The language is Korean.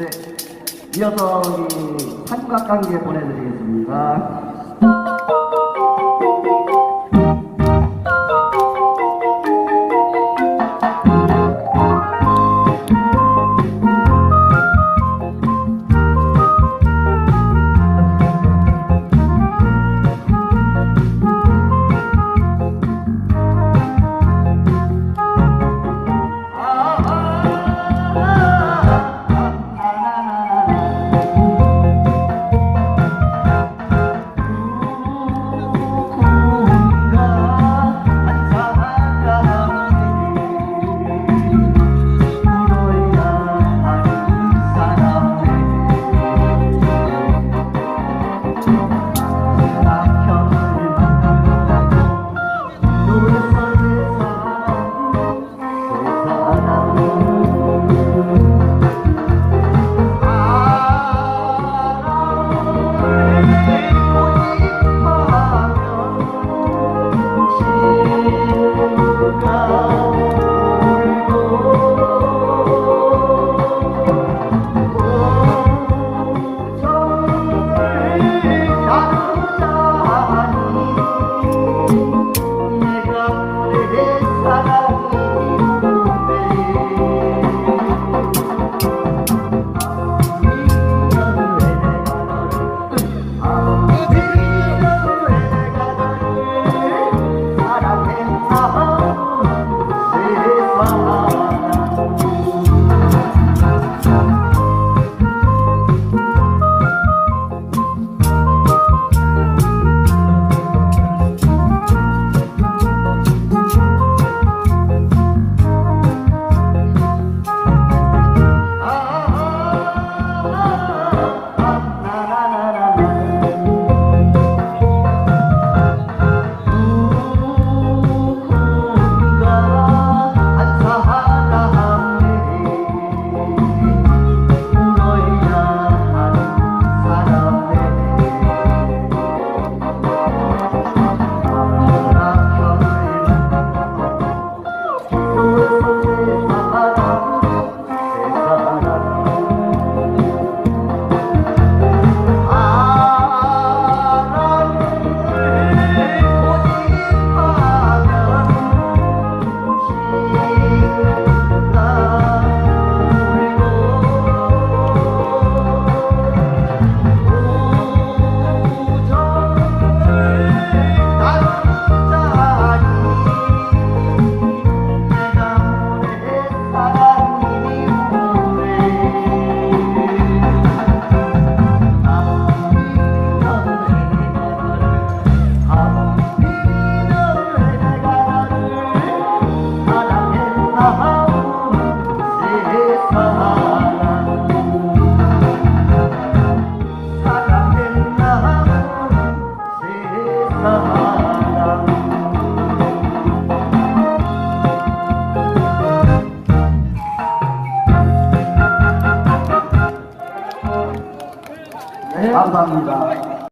네, 이어서 우리 삼각관계 보내드리겠습니다. 네, 감사합니다.